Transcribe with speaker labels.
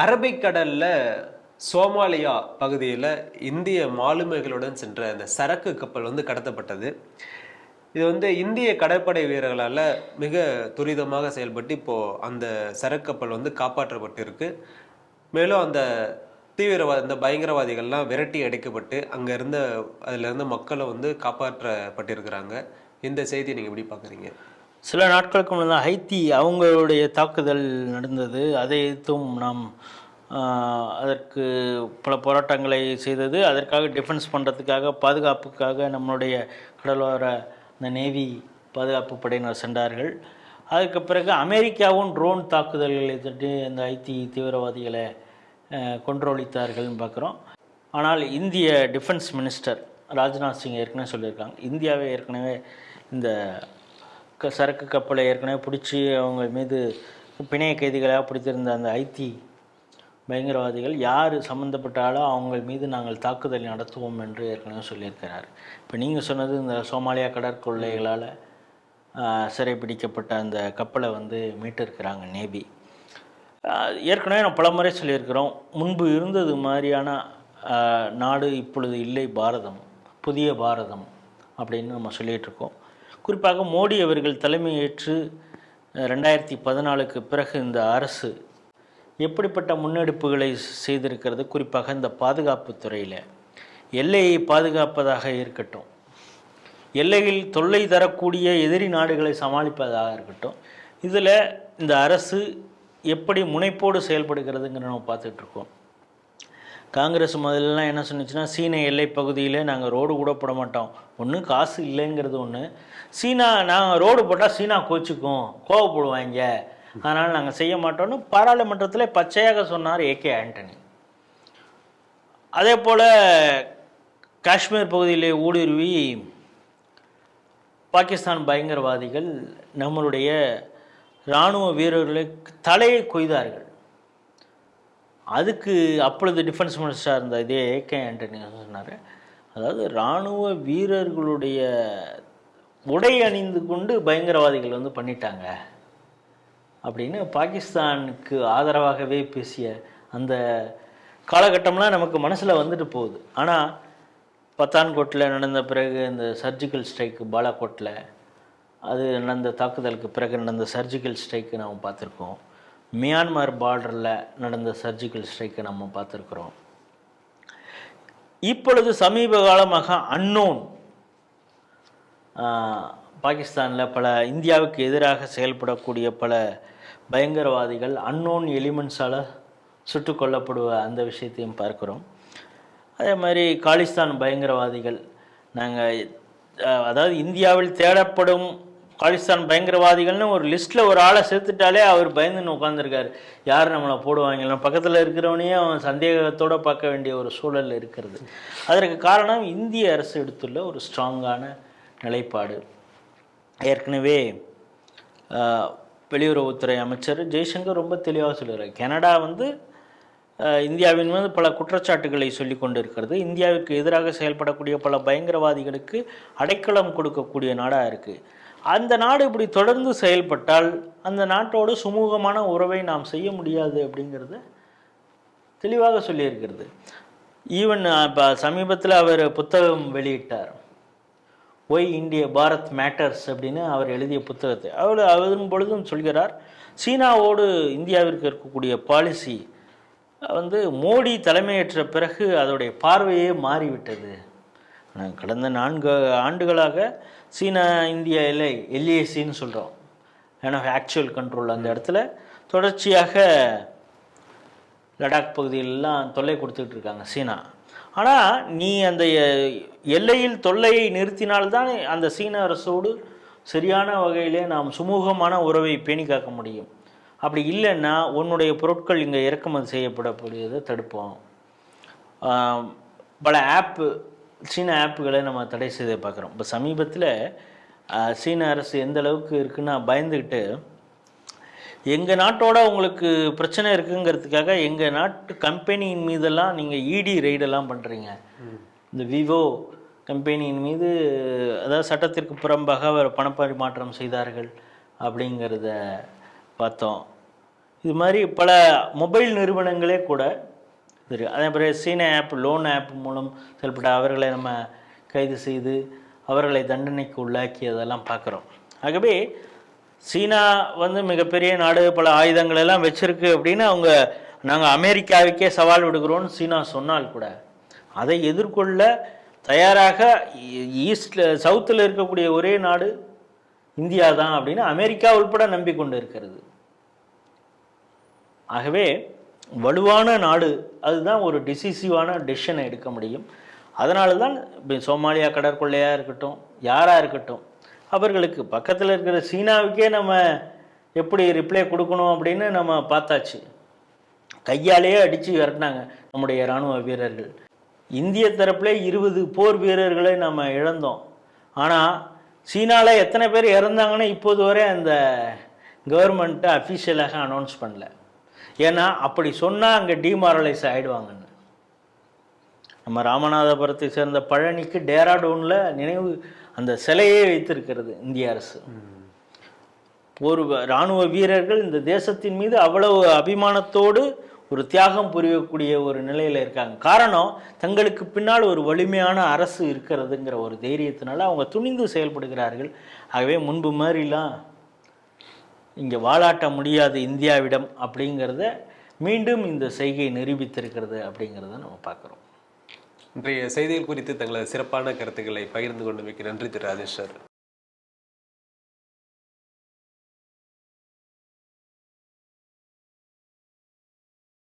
Speaker 1: அரபிக்கடலில் சோமாலியா பகுதியில் இந்திய மாலுமைகளுடன் சென்ற அந்த சரக்கு கப்பல் வந்து கடத்தப்பட்டது. இது வந்து இந்திய கடற்படை வீரர்களால் மிக துரிதமாக செயல்பட்டு இப்போது அந்த சரக்கு கப்பல் வந்து காப்பாற்றப்பட்டிருக்கு. மேலும் அந்த தீவிரவாத இந்த பயங்கரவாதிகள்லாம் விரட்டி அடைக்கப்பட்டு அங்கே இருந்த அதுல இருந்த மக்களை வந்து காப்பாற்றப்பட்டிருக்கிறாங்க. இந்த செய்தியை நீங்கள் எப்படி பார்க்குறீங்க?
Speaker 2: சில நாட்களுக்கு முன்னாடி ஹைத்தி அவங்களுடைய தாக்குதல் நடந்தது. அதை எதிர்த்தும் நாம் அதற்கு பல போராட்டங்களை செய்தது. அதற்காக டிஃபென்ஸ் பண்ணுறதுக்காக பாதுகாப்புக்காக நம்மளுடைய கடலோர இந்த நேவி பாதுகாப்பு படையினர் சென்றார்கள். அதுக்கு பிறகு அமெரிக்காவும் ட்ரோன் தாக்குதல்களை தட்டி இந்த ஐடி தீவிரவாதிகளை கொன்றொழித்தார்கள்னு பார்க்குறோம். ஆனால் இந்திய டிஃபென்ஸ் மினிஸ்டர் ராஜ்நாத் சிங் ஏற்கனவே சொல்லியிருக்காங்க. இந்தியாவே ஏற்கனவே இந்த சரக்கு கப்பலை ஏற்கனவே பிடிச்சி அவங்க மீது பிணைய கைதிகளாக பிடித்திருந்த அந்த ஐத்தி பயங்கரவாதிகள் யார் சம்மந்தப்பட்டாலோ அவங்க மீது நாங்கள் தாக்குதல் நடத்துவோம் என்று ஏற்கனவே சொல்லியிருக்கிறார். இப்போ நீங்கள் சொன்னது இந்த சோமாலியா கடற்கொள்ளைகளால் சிறைப்பிடிக்கப்பட்ட அந்த கப்பலை வந்து மீட்டிருக்கிறாங்க நேபி. ஏற்கனவே நான் பலமுறை சொல்லியிருக்கிறோம் முன்பு இருந்தது மாதிரியான நாடு இப்பொழுது இல்லை பாரதம் புதிய பாரதம் அப்படின்னு நம்ம சொல்லிகிட்டு இருக்கோம். குறிப்பாக மோடி அவர்கள் தலைமையேற்று ரெண்டாயிரத்தி பதினாலுக்கு பிறகு இந்த அரசு எப்படிப்பட்ட முன்னெடுப்புகளை செய்திருக்கிறது? குறிப்பாக இந்த பாதுகாப்பு துறையில். எல்லையை பாதுகாப்பதாக இருக்கட்டும் எல்லையில் தொல்லை தரக்கூடிய எதிரி நாடுகளை சமாளிப்பதாக இருக்கட்டும் இதில் இந்த அரசு எப்படி முனைப்போடு செயல்படுகிறதுங்கிற நம்ம பார்த்துட்ருக்கோம் காங்கிரஸ் முதல்லலாம் என்ன சொன்னிச்சுன்னா சீன எல்லை பகுதியில் நாங்கள் ரோடு கூட போட மாட்டோம். ஒன்று காசு இல்லைங்கிறது ஒன்று சீனா நாங்கள் ரோடு போட்டால் சீனா கோச்சிக்கும். கோவப்படுவாங்க. அதனால் நாங்கள் செய்ய மாட்டோம்னு பாராளுமன்றத்தில் பச்சையாக சொன்னார் ஏகே ஆண்டனி. அதே போல் காஷ்மீர் பகுதியிலே ஊடுருவி பாகிஸ்தான் பயங்கரவாதிகள் நம்மளுடைய இராணுவ வீரர்களுக்கு தலையை கொய்தார்கள். அதுக்கு அப்பொழுது டிஃபென்ஸ் மினிஸ்டராக இருந்த இதே ஏகே ஆண்டனி சொன்னார்? அதாவது இராணுவ வீரர்களுடைய உடை அணிந்து கொண்டு பயங்கரவாதிகள் வந்து பண்ணிட்டாங்க அப்படின்னு பாகிஸ்தானுக்கு ஆதரவாகவே பேசிய அந்த காலகட்டம்லாம் நமக்கு மனசில் வந்துட்டு போகுது. ஆனால் பத்தான்கோட்டில் நடந்த பிறகு இந்த சர்ஜிக்கல் ஸ்ட்ரைக்கு பாலாகோட்டில் அது நடந்த தாக்குதலுக்கு பிறகு நடந்த சர்ஜிக்கல் ஸ்ட்ரைக்கு நாம் பார்த்துருக்கோம். மியான்மர் பார்டரில் நடந்த சர்ஜிக்கல் ஸ்ட்ரைக்கை நம்ம பார்த்துருக்குறோம். இப்பொழுது சமீப காலமாக அன்னோன் பாகிஸ்தானில் பல இந்தியாவுக்கு எதிராக செயல்படக்கூடிய பல பயங்கரவாதிகள் அன்னோன் எலிமெண்ட்ஸால் சுட்டு கொல்லப்படுவ அந்த விஷயத்தையும் பார்க்குறோம். அதே மாதிரி காலிஸ்தான் பயங்கரவாதிகள் நாங்கள் அதாவது இந்தியாவில் தேடப்படும் பாகிஸ்தான் பயங்கரவாதிகள்னு ஒரு லிஸ்ட்டில் ஒரு ஆளை சேர்த்துட்டாலே அவர் பயந்துன்னு உட்காந்துருக்காரு யார் நம்மளை போடுவாங்க பக்கத்தில் இருக்கிறவனையே அவன் சந்தேகத்தோடு பார்க்க வேண்டிய ஒரு சூழல் இருக்கிறது. அதற்கு காரணம் இந்திய அரசு எடுத்துள்ள ஒரு ஸ்ட்ராங்கான நிலைப்பாடு. ஏற்கனவே வெளியுறவுத்துறை அமைச்சர் ஜெய்சங்கர் ரொம்ப தெளிவாக சொல்லுறார். கனடா வந்து இந்தியாவின் மீது பல குற்றச்சாட்டுகளை சொல்லி கொண்டிருக்கிறது. இந்தியாவுக்கு எதிராக செயல்படக்கூடிய பல பயங்கரவாதிகளுக்கு அடைக்கலம் கொடுக்கக்கூடிய நாடாக இருக்குது அந்த நாடு இப்படி தொடர்ந்து செயல்பட்டால் அந்த நாட்டோடு சுமூகமான உறவை நாம் செய்ய முடியாது அப்படிங்கிறத தெளிவாக சொல்லியிருக்கிறது. ஈவன் இப்போ சமீபத்தில் அவர் புத்தகம் வெளியிட்டார். ஒய் இந்திய பாரத் மேட்டர்ஸ் அப்படின்னு அவர் எழுதிய புத்தகத்தை. அவர் அதன் பொழுதும் சொல்கிறார் சீனாவோடு இந்தியாவிற்கு இருக்கக்கூடிய பாலிசி வந்து மோடி தலைமையேற்ற பிறகு அதோடைய பார்வையே மாறிவிட்டது. ஆனால் கடந்த நான்கு ஆண்டுகளாக சீனா இந்தியா எல்லை எல்ஏசின்னு சொல்கிறோம் ஏன்னா ஆக்சுவல் கண்ட்ரோல் அந்த இடத்துல. தொடர்ச்சியாக லடாக் பகுதியிலெல்லாம் தொல்லை கொடுத்துட்டு இருக்காங்க சீனா. ஆனால் நீ அந்த எல்லையில் தொல்லையை நிறுத்தினால்தான் அந்த சீன அரசோடு சரியான வகையிலே நாம் சுமூகமான உறவை பேணி காக்க முடியும். அப்படி இல்லைன்னா உன்னுடைய பொருட்கள் இங்கே இறக்குமதி செய்யப்படக்கூடியதை தடுப்போம். பல ஆப்பு சீன ஆப்புகளை நம்ம தடை செய்த பார்க்குறோம். இப்போ சமீபத்தில் சீன அரசு எந்த அளவுக்கு இருக்குன்னா பயந்துக்கிட்டு எங்கள் நாட்டோட உங்களுக்கு பிரச்சனை இருக்குங்கிறதுக்காக எங்கள் நாட்டு கம்பெனியின் மீதெல்லாம் நீங்கள் இடி ரெய்டெல்லாம் பண்ணுறீங்க இந்த விவோ கம்பெனியின் மீது அதாவது சட்டத்திற்கு புறம்பாக அவர் பணப்பரிமாற்றம் செய்தார்கள் அப்படிங்கிறத பார்த்தோம். இது மாதிரி பல மொபைல் நிறுவனங்களே கூட சரி அதே பிறகு சீன ஆப் லோன் ஆப் மூலம் செயல்பட்ட அவர்களை நம்ம கைது செய்து அவர்களை தண்டனைக்கு உள்ளாக்கியதெல்லாம் பார்க்குறோம். ஆகவே சீனா வந்து மிகப்பெரிய நாடு பல ஆயுதங்கள் எல்லாம் வச்சிருக்கு அப்படின்னு அவங்க நாங்கள் அமெரிக்காவுக்கே சவால் விடுகிறோம்னு சீனா சொன்னால் கூட அதை எதிர்கொள்ள தயாராக ஈஸ்டில் சவுத்தில் இருக்கக்கூடிய ஒரே நாடு இந்தியா தான் அப்படின்னு அமெரிக்கா உள்பட நம்பிக்கொண்டு இருக்கிறது. ஆகவே வலுவான நாடு அதுதான் ஒரு டிசிசிவான டெசிஷனை எடுக்க முடியும். அதனால தான் சோமாலியா கடற்கொள்ளையாக இருக்கட்டும் யாராக இருக்கட்டும் அவர்களுக்கு பக்கத்தில் இருக்கிற சீனாவுக்கே நம்ம எப்படி ரிப்ளை கொடுக்கணும் அப்படின்னு நம்ம பார்த்தாச்சு. கையாலேயே அடித்து விரட்டினாங்க நம்முடைய இராணுவ வீரர்கள். இந்திய தரப்புல இருபது போர் வீரர்களை நம்ம இழந்தோம். ஆனால் சீனாவில் எத்தனை பேர் இறந்தாங்கன்னு இப்போது வரை அந்த கவர்மெண்ட்டை அஃபிஷியலாக அனௌன்ஸ் பண்ணல. ஏன்னா அப்படி சொன்னால் அங்கே டிமாரலைஸ் ஆகிடுவாங்கன்னு நம்ம ராமநாதபுரத்தை சேர்ந்த பழனிக்கு டேராடூனில் நினைவு அந்த சிலையே வைத்திருக்கிறது இந்திய அரசு. ஒரு இராணுவ வீரர்கள் இந்த தேசத்தின் மீது அவ்வளவு அபிமானத்தோடு ஒரு தியாகம் புரியக்கூடிய ஒரு நிலையில் இருக்காங்க. காரணம் தங்களுக்கு பின்னால் ஒரு வலிமையான அரசு இருக்கிறதுங்கிற ஒரு தைரியத்தினால அவங்க துணிந்து செயல்படுகிறார்கள். ஆகவே முன்பு மாதிரிலாம் இங்கே வாலாட்ட முடியாது இந்தியாவிடம் அப்படிங்கிறத மீண்டும் இந்த செய்கை நிரூபித்திருக்கிறது அப்படிங்கிறத நம்ம பார்க்குறோம்.
Speaker 1: இன்றைய செய்திகள் குறித்து தங்களது சிறப்பான கருத்துக்களை பகிர்ந்து கொண்டமைக்கு நன்றி திரு ராஜேஷ் சார்.